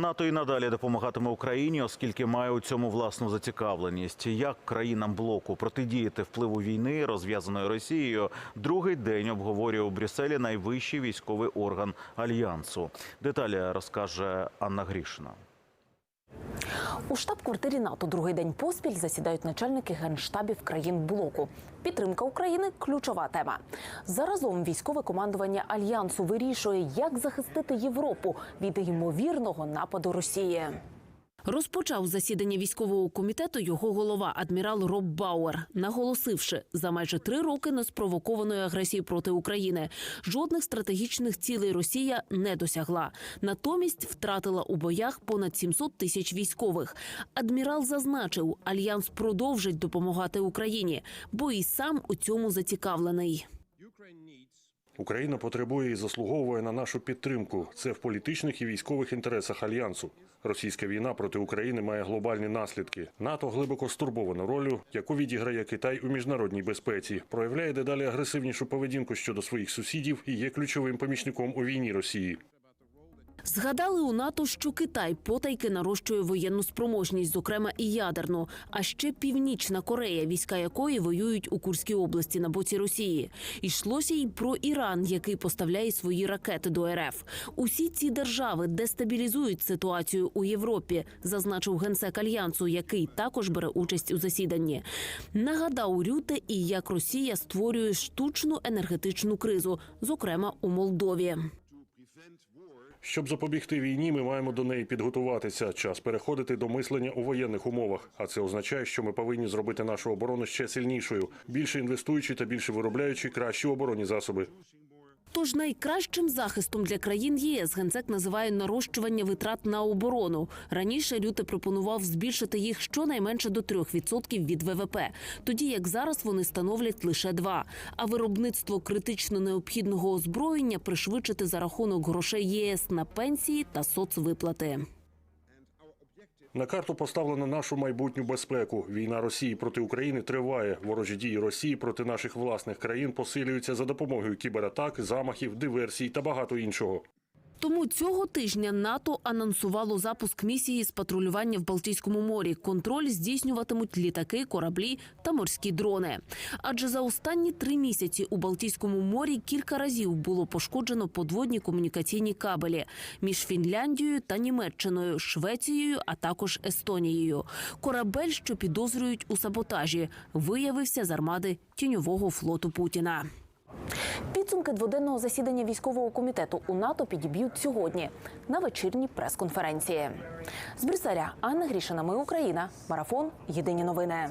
НАТО і надалі допомагатиме Україні, оскільки має у цьому власну зацікавленість. Як країнам блоку протидіяти впливу війни, розв'язаної Росією, другий день обговорює у Брюсселі найвищий військовий орган альянсу. Деталі розкаже Анна Грішина. У штаб-квартирі НАТО другий день поспіль засідають начальники генштабів країн блоку. Підтримка України ключова тема. Заразом військове командування альянсу вирішує, як захистити Європу від ймовірного нападу Росії. Розпочав засідання військового комітету його голова адмірал Роб Бауер, наголосивши за майже три роки неспровокованої агресії проти України. Жодних стратегічних цілей Росія не досягла. Натомість втратила у боях понад 700 тисяч військових. Адмірал зазначив, альянс продовжить допомагати Україні, бо і сам у цьому зацікавлений. Україна потребує і заслуговує на нашу підтримку. Це в політичних і військових інтересах альянсу. Російська війна проти України має глобальні наслідки. НАТО глибоко стурбовано ролю, яку відіграє Китай у міжнародній безпеці, проявляє дедалі агресивнішу поведінку щодо своїх сусідів і є ключовим помічником у війні Росії. Згадали у НАТО, що Китай потайки нарощує воєнну спроможність, зокрема і ядерну. А ще Північна Корея, війська якої воюють у Курській області на боці Росії. Йшлося й про Іран, який поставляє свої ракети до РФ. Усі ці держави дестабілізують ситуацію у Європі, зазначив генсек альянсу, який також бере участь у засіданні. Нагадав Рюте і як Росія створює штучну енергетичну кризу, зокрема у Молдові. Щоб запобігти війні, ми маємо до неї підготуватися. Час переходити до мислення у воєнних умовах. А це означає, що ми повинні зробити нашу оборону ще сильнішою, більше інвестуючи та більше виробляючи кращі оборонні засоби. Тож найкращим захистом для країн ЄС генсек називає нарощування витрат на оборону. Раніше Рюте пропонував збільшити їх щонайменше до 3% від ВВП, тоді як зараз вони становлять лише 2%. А виробництво критично необхідного озброєння пришвидшити за рахунок грошей ЄС на пенсії та соцвиплати. На карту поставлено нашу майбутню безпеку. Війна Росії проти України триває. Ворожі дії Росії проти наших власних країн посилюються за допомогою кібератак, замахів, диверсій та багато іншого. Тому цього тижня НАТО анонсувало запуск місії з патрулювання в Балтійському морі. Контроль здійснюватимуть літаки, кораблі та морські дрони. Адже за останні три місяці у Балтійському морі кілька разів було пошкоджено подводні комунікаційні кабелі між Фінляндією та Німеччиною, Швецією, а також Естонією. Корабель, що підозрюють у саботажі, виявився з армади тіньового флоту Путіна. Підсумки дводенного засідання військового комітету у НАТО підіб'ють сьогодні на вечірній прес-конференції. З Брюсселя Анна Грішина. Ми Україна. Марафон. Єдині новини.